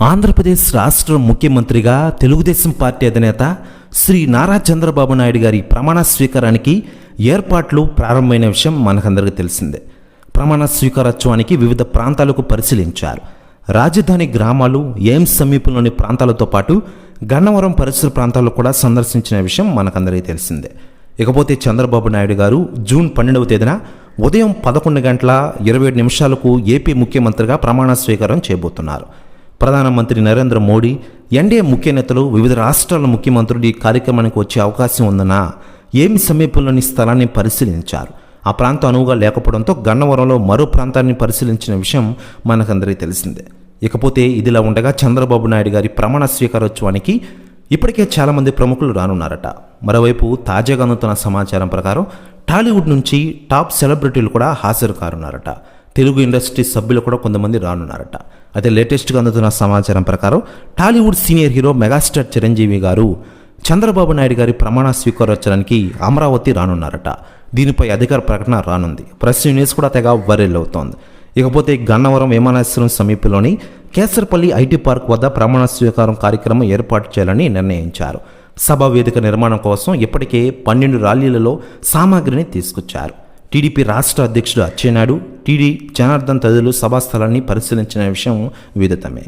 ఆంధ్రప్రదేశ్ రాష్ట్ర ముఖ్యమంత్రిగా తెలుగుదేశం పార్టీ అధినేత శ్రీ నారా చంద్రబాబు నాయుడు గారి ప్రమాణ స్వీకారానికి ఏర్పాట్లు ప్రారంభమైన విషయం మనకందరికీ తెలిసిందే. ప్రమాణ స్వీకారోత్సవానికి వివిధ ప్రాంతాలకు పరిశీలించారు. రాజధాని గ్రామాలు ఎయిమ్స్ సమీపంలోని ప్రాంతాలతో పాటు గన్నవరం పరిసర ప్రాంతాల్లో కూడా సందర్శించిన విషయం మనకందరికీ తెలిసిందే. ఇకపోతే చంద్రబాబు నాయుడు గారు జూన్ పన్నెండవ తేదీన ఉదయం పదకొండు గంటల ఇరవై ఏడు నిమిషాలకు ఏపీ ముఖ్యమంత్రిగా ప్రమాణ స్వీకారం చేయబోతున్నారు. ప్రధానమంత్రి నరేంద్ర మోడీ ఎన్డీఏ ముఖ్య నేతలు వివిధ రాష్ట్రాల ముఖ్యమంత్రులు ఈ కార్యక్రమానికి వచ్చే అవకాశం ఉందన్న ఏమి సమీపంలోని స్థలాన్ని పరిశీలించారు. ఆ ప్రాంతం అనువుగా లేకపోవడంతో గన్నవరంలో మరో ప్రాంతాన్ని పరిశీలించిన విషయం మనకందరికీ తెలిసిందే. ఇకపోతే ఇదిలా ఉండగా చంద్రబాబు నాయుడు గారి ప్రమాణ స్వీకారోత్సవానికి ఇప్పటికే చాలామంది ప్రముఖులు రానున్నారట. మరోవైపు తాజాగా అందుతున్న సమాచారం ప్రకారం టాలీవుడ్ నుంచి టాప్ సెలబ్రిటీలు కూడా హాజరు కానున్నారట. తెలుగు ఇండస్ట్రీ సభ్యులు కూడా కొంతమంది రానున్నారట. అయితే లేటెస్ట్గా అందుతున్న సమాచారం ప్రకారం Tollywood senior hero megastar Chiranjeevi గారు చంద్రబాబు నాయుడు గారి ప్రమాణ స్వీకారోత్సవానికి అమరావతి రానున్నారట. దీనిపై అధికార ప్రకటన రానుంది. ప్రెస్ న్యూస్ కూడా తెగ వైరల్ అవుతోంది. ఇకపోతే గన్నవరం విమానాశ్రయం సమీపంలోని కేసర్పల్లి ఐటీ పార్క్ వద్ద ప్రమాణ స్వీకారం కార్యక్రమం ఏర్పాటు చేయాలని నిర్ణయించారు. సభా వేదిక నిర్మాణం కోసం ఇప్పటికే పన్నెండు ర్యాలీలలో సామాగ్రిని తీసుకొచ్చారు. టీడీపీ రాష్ట్ర అధ్యక్షుడు అచ్చెన్నాయుడు టీడీ జనార్దన్ తదితరులు సభా స్థలాన్ని పరిశీలించిన విషయం విదితమే.